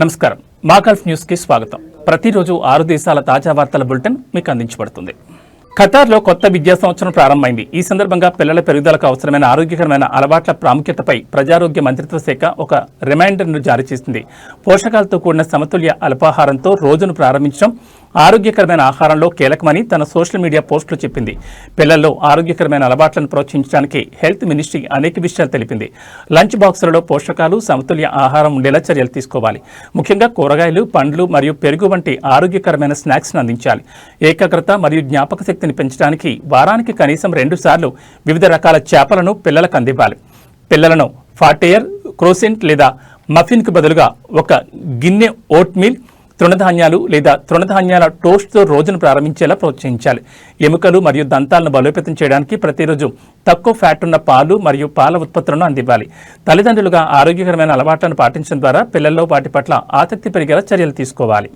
నమస్కారం. మాకల్ఫ్ న్యూస్కి స్వాగతం. ప్రతిరోజు ఆరు దేశాల తాజా వార్తల బులెటిన్ మీకు అందించబడుతుంది. ఖతార్లో కొత్త విద్యా సంవత్సరం ప్రారంభమైంది. ఈ సందర్భంగా పిల్లల పెరుగుదలకు అవసరమైన ఆరోగ్యకరమైన అలవాట్ల ప్రాముఖ్యతపై ప్రజారోగ్య మంత్రిత్వ శాఖ ఒక రిమైండర్ను జారీ చేసింది. పోషకాలతో కూడిన సమతుల్య అల్పాహారంతో రోజును ప్రారంభించడం ఆరోగ్యకరమైన ఆహారంలో కీలకమని తన సోషల్ మీడియా పోస్టులో చెప్పింది. పిల్లల్లో ఆరోగ్యకరమైన అలవాట్లను ప్రోత్సహించడానికి హెల్త్ మినిస్ట్రీ అనేక విషయాలు తెలిపింది. లంచ్ బాక్సులలో పోషకాలు సమతుల్య ఆహారం ఉండేలా చర్యలు తీసుకోవాలి. ముఖ్యంగా కూరగాయలు పండ్లు మరియు పెరుగు వంటి ఆరోగ్యకరమైన స్నాక్స్ను అందించాలి. ఏకాగ్రత మరియు జ్ఞాపక శక్తిని పెంచడానికి వారానికి కనీసం రెండు సార్లు వివిధ రకాల చేపలను పిల్లలకు అందివ్వాలి. పిల్లలను ఫాటేయర్ క్రోసెంట్ లేదా మఫిన్కు బదులుగా ఒక గిన్నె ఓట్మీల్ తృణధాన్యాలు లేదా తృణధాన్యాల టోస్ట్తో రోజును ప్రారంభించేలా ప్రోత్సహించాలి. ఎముకలు మరియు దంతాలను బలోపేతం చేయడానికి ప్రతిరోజు తక్కువ ఫ్యాట్ ఉన్న పాలు మరియు పాల ఉత్పత్తులను అందివ్వాలి. తల్లిదండ్రులుగా ఆరోగ్యకరమైన అలవాట్లను పాటించడం ద్వారా పిల్లల్లో వాటి పట్ల ఆసక్తి పెరిగేలా చర్యలు తీసుకోవాలి.